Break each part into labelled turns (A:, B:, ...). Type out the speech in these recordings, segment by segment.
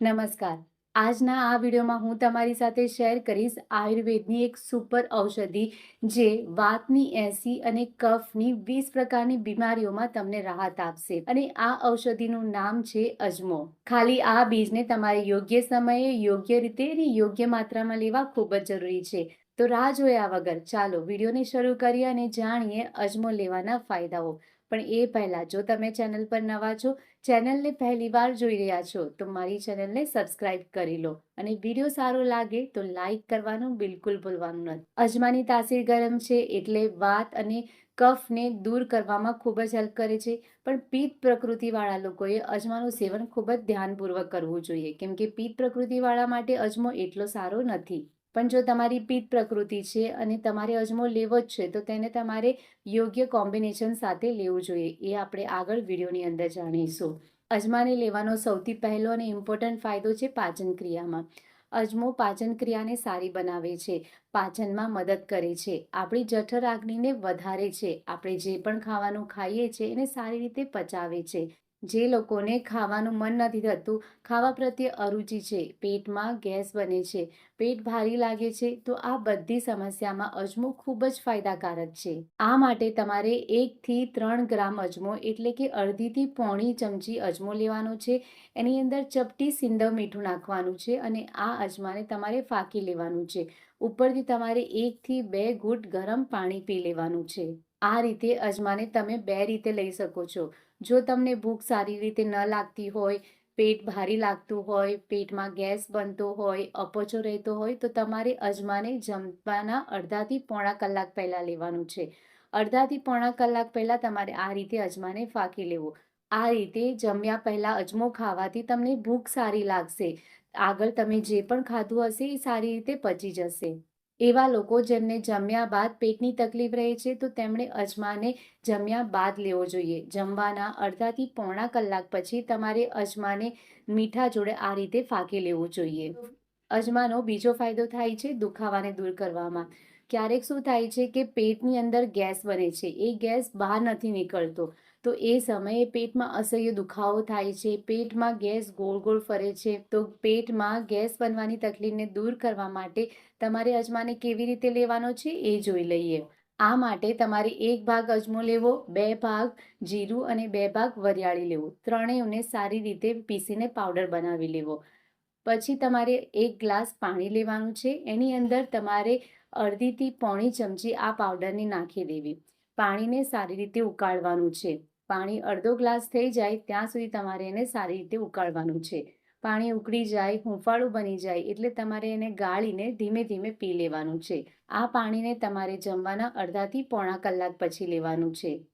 A: નમસ્કાર. આજના આ વિડીયોમાં હું તમારી સાથે શેર કરીશ આયુર્વેદની એક સુપર ઔષધિ જે વાતની, એસી અને કફની વીસ પ્રકારની બીમારીઓમાં તમને રાહત આપશે અને આ ઔષધિનું નામ છે અજમો. ખાલી આ બીજને તમારે યોગ્ય સમયે, યોગ્ય રીતે અને યોગ્ય માત્રામાં લેવા ખૂબ જ જરૂરી છે. તો રાહ જોયા વગર ચાલો વિડીયોને શરૂ કરીએ અને જાણીએ અજમો લેવાના ફાયદાઓ. પણ એ પહેલાં જો તમે ચેનલ પર નવા છો, ચેનલને પહેલીવાર જોઈ રહ્યા છો, તો મારી ચેનલને સબસ્ક્રાઇબ કરી લો અને વીડિયો સારો લાગે તો લાઈક કરવાનું બિલકુલ ભૂલવાનું નથી. અજમાની તાસીર ગરમ છે એટલે વાત અને કફને દૂર કરવામાં ખૂબ જ હેલ્પ કરે છે. પણ પિત્ત પ્રકૃતિવાળા લોકોએ અજમાનું સેવન ખૂબ જ ધ્યાનપૂર્વક કરવું જોઈએ, કેમ કે પિત્ત પ્રકૃતિવાળા માટે અજમો એટલો સારો નથી. પણ જો તમારી પિત્ત પ્રકૃતિ છે અને તમારે અજમો લેવો જ છે, તો તેને તમારે યોગ્ય કોમ્બિનેશન સાથે લેવું જોઈએ. એ આપણે આગળ વિડીયોની અંદર જાણીશું. અજમાને લેવાનો સૌથી પહેલો અને ઇમ્પોર્ટન્ટ ફાયદો છે પાચન ક્રિયામાં. અજમો પાચન ક્રિયાને સારી બનાવે છે, પાચનમાં મદદ કરે છે, આપણી જઠર આગનીને વધારે છે, આપણે જે પણ ખાવાનું ખાઈએ છીએ એને સારી રીતે પચાવે છે. જે લોકોને ખાવાનું મન નથી થતું, ખાવા પ્રત્યે અરુચિ છે, પેટમાં ગેસ બને છે, પેટ ભારી લાગે છે, તો આ બધી સમસ્યામાં અજમો ખૂબ જ ફાયદાકારક છે. આ માટે તમારે એકથી ત્રણ ગ્રામ અજમો એટલે કે અડધીથી પોણી ચમચી અજમો લેવાનો છે, એની અંદર ચપટી સિંધવ મીઠું નાખવાનું છે અને આ અજમાને તમારે ફાંકી લેવાનું છે. ઉપરથી તમારે એકથી બે ઘૂંટ ગરમ પાણી પી લેવાનું છે. આ રીતે અજમાને તમે બે રીતે લઈ શકો છો. જો તમને ભૂખ સારી રીતે ન લાગતી હોય, પેટ ભારી લાગતું હોય, પેટમાં ગેસ બનતો હોય, અપચો રહેતો હોય, તો તમારે અજમાને જમવાના અડધાથી પોણા કલાક પહેલાં લેવાનું છે. અડધાથી પોણા કલાક પહેલાં તમારે આ રીતે અજમાને ફાંકી લેવો. આ રીતે જમ્યા પહેલાં અજમો ખાવાથી તમને ભૂખ સારી લાગશે. આગળ તમે જે પણ ખાધું હશે એ સારી રીતે પચી જશે. એવા લોકો જેમને જમ્યા બાદ પેટની તકલીફ રહે છે, તો તેમણે અજમાને જમ્યા બાદ લેવો જોઈએ. જમવાના અડધાથી પોણા કલાક પછી તમારે અજમાને મીઠા જોડે આ રીતે ફાંકી લેવું જોઈએ. અજમાનો બીજો ફાયદો થાય છે દુખાવાને દૂર કરવામાં. ક્યારેક શું થાય છે કે પેટની અંદર ગેસ બને છે. એ ગેસ બહાર નથી નીકળતો. તો એ સમયે પેટમાં અસહ્ય દુખાવો થાય છે. પેટમાં ગેસ ગોળ ગોળ ફરે છે. તો પેટમાં ગેસ બનવાની તકલીફને દૂર કરવા માટે તમારે અજમાને કેવી રીતે લેવાનો છે એ જોઈ લઈએ. આ માટે તમારે એક ભાગ અજમો લેવો, બે ભાગ જીરું અને બે ભાગ વરિયાળી લેવું. ત્રણેયને સારી રીતે પીસીને પાવડર બનાવી લેવો. પછી તમારે એક ગ્લાસ પાણી લેવાનું છે. એની અંદર તમારે અડધીથી પોણી ચમચી આ પાવડરને નાખી દેવી. પાણીને સારી રીતે ઉકાળવાનું છે. પાણી અડધો ગ્લાસ થઈ જાય ત્યાં સુધી તમારે એને સારી રીતે ઉકાળવાનું છે. પાણી ઉકળી જાય, હુંફાળું બની જાય એટલે તમારે એને ગાળીને ધીમે ધીમે પી લેવાનું છે. આ પાણીને તમારે જમવાના અડધાથી પોણા કલાક પછી લેવાનું છે.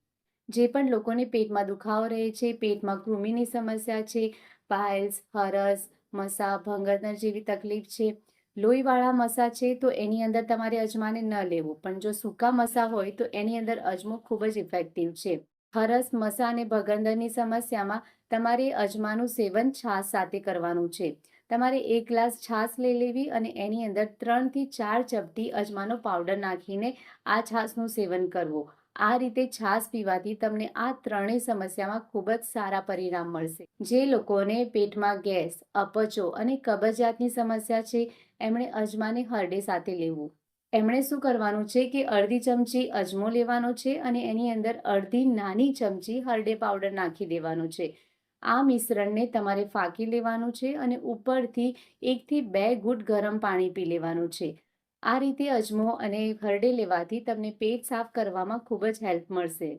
A: જે પણ લોકોને પેટમાં દુખાવો રહે છે, પેટમાં કૃમિની સમસ્યા છે પાઇલ્સ હરસ, મસા ભંગરદર જેવી તકલીફ છે લોહીવાળા મસા છે તો એની અંદર તમારે અજમાને ન લેવું. પણ જો સૂકા મસા હોય તો એની અંદર અજમો ખૂબ જ ઇફેક્ટિવ છે. હરસ, મસા અને ભગંદરની સમસ્યામાં તમારે અજમાનું સેવન છાશ સાથે કરવાનું છે. તમારે એક ગ્લાસ છાશ લઈ લેવી અને એની અંદર ત્રણથી ચાર ચપટી અજમાનો પાવડર નાખીને આ છાશનું સેવન કરવું. આ રીતે છાશ પીવાથી તમને આ ત્રણેય સમસ્યામાં ખૂબ જ સારા પરિણામ મળશે. જે લોકોને પેટમાં ગેસ, અપચો અને કબજિયાતની સમસ્યા છે, એમણે અજમાને હરડે સાથે લેવું. એમણે શું કરવાનું છે કે અડધી ચમચી અજમો લેવાનો છે અને એની અંદર અડધી નાની ચમચી હરડે પાવડર નાખી દેવાનો છે. આ મિશ્રણને તમારે ફાંકી લેવાનું છે અને ઉપરથી એકથી બે ઘૂંટ ગરમ પાણી પી લેવાનું છે. આ રીતે અજમો અને હરડે લેવાથી તમને પેટ સાફ કરવામાં ખૂબ જ હેલ્પ મળશે.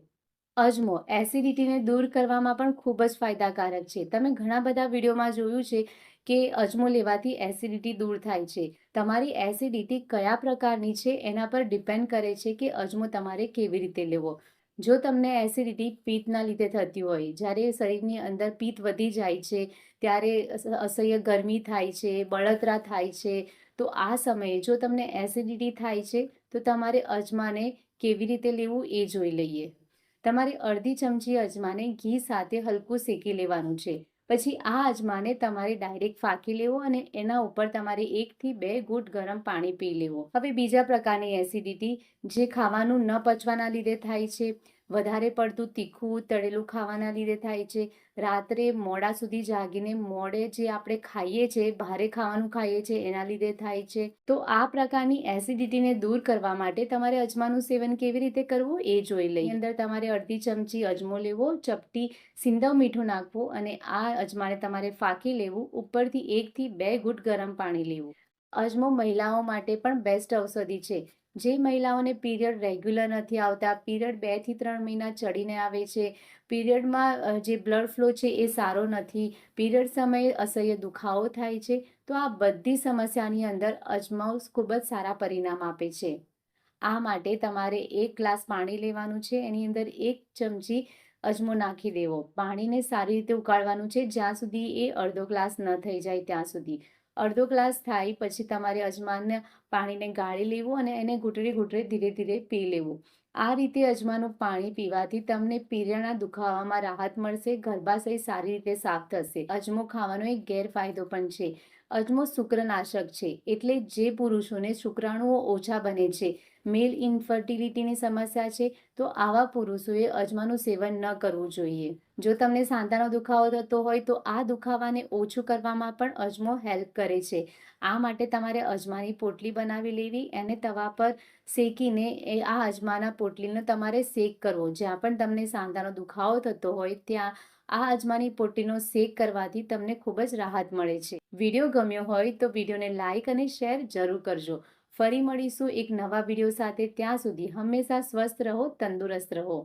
A: અજમો એસિડિટીને દૂર કરવામાં પણ ખૂબ જ ફાયદાકારક છે. તમે ઘણા બધા વિડીયોમાં જોયું છે કે અજમો લેવાથી એસિડિટી દૂર થાય છે. તમારી એસિડિટી કયા પ્રકારની છે એના પર ડિપેન્ડ કરે છે કે અજમો તમારે કેવી રીતે લેવો. જો તમને એસિડિટી પિત્તના લીધે થતી હોય, જ્યારે શરીરની અંદર પિત્ત વધી જાય છે, ત્યારે અસહ્ય ગરમી થાય છે, બળતરા થાય છે તો આ સમયે જો તમને એસિડિટી થાય છે, તો તમારે અજમાને કેવી રીતે લેવું એ જોઈ લઈએ. તમારે અડધી ચમચી અજમાને ઘી સાથે હલકું શેકી લેવાનું છે. પછી આ અજમાને તમારે ડાયરેક્ટ ફાંકી લેવો અને એના ઉપર તમારે એકથી બે ઘૂંટ ગરમ પાણી પી લેવો. હવે બીજા પ્રકારની એસિડિટી જે ખાવાનું ન પચવાના લીધે થાય છે વધારે પડતું તીખું, તળેલું ખાવાના લીધે થાય છે. રાત્રે મોડા સુધી જાગીને મોડે જે આપણે ખાઈએ છીએ ભારે ખાવાનું ખાઈએ છીએ એના લીધે થાય છે. તો આ પ્રકારની એસિડિટીને દૂર કરવા માટે તમારે અજમાનું સેવન કેવી રીતે કરવું એ જોઈ લઈએ. અંદર તમારે અડધી ચમચી અજમો લેવો, ચપટી સિંધવ મીઠું નાખવું અને આ અજમાને તમારે ફાંકી લેવું, ઉપરથી એકથી બે ઘૂંટ ગરમ પાણી લેવું. અજમો મહિલાઓ માટે પણ બેસ્ટ ઔષધિ છે. જે મહિલાઓને પીરિયડ રેગ્યુલર નથી આવતા પીરિયડ બેથી ત્રણ મહિના ચડીને આવે છે. પીરિયડમાં જે બ્લડ ફ્લો છે એ સારો નથી. પીરિયડ સમયે અસહ્ય દુખાવો થાય છે. તો આ બધી સમસ્યાની અંદર અજમાવ ખૂબ જ સારા પરિણામ આપે છે. આ માટે તમારે એક ગ્લાસ પાણી લેવાનું છે. એની અંદર એક ચમચી અજમો નાખી દેવો. પાણીને સારી રીતે ઉકાળવાનું છે. જ્યાં સુધી એ અડધો ગ્લાસ ન થઈ જાય ત્યાં સુધી. અડધો ગ્લાસ થાય, પછી તમારે અજમાનને પાણીને ગાળી લેવું અને એને ઘૂંટડી ઘૂંટડી ધીરે ધીરે પી લેવું. આ રીતે અજમાનું પાણી પીવાથી તમને પીરિયાના દુખાવામાં રાહત મળશે, ગર્ભાશય સારી રીતે સાફ થશે. અજમો ખાવાનો એક ગેરફાયદો પણ છે. અજમો શુક્રનાશક છે. એટલે જે પુરુષોને શુક્રાણુઓ ઓછા બને છે. મેલ ઇન્ફર્ટિલિટીની સમસ્યા છે. તો આવા પુરુષોએ અજમાનું સેવન ન કરવું જોઈએ. જો તમને સાંધાનો દુખાવો થતો હોય, તો આ દુખાવાને ઓછું કરવામાં પણ અજમો હેલ્પ કરે છે. આ માટે તમારે અજમાની પોટલી બનાવી લેવી. અને તવા પર શેકીને એ આ અજમાના પોટલીનો તમારે શેક કરવો. જ્યાં પણ તમને સાંધાનો દુખાવો થતો હોય, ત્યાં આ અજમાની પોટીનો શેક કરવાથી તમને ખૂબ જ રાહત મળે છે. વીડિયો ગમ્યો હોય તો વિડીયોને લાઇક અને શેર જરૂર કરજો. ફરી મળીશું એક નવા વીડિયો સાથે ત્યાં સુધી હંમેશા સ્વસ્થ રહો, તંદુરસ્ત રહો.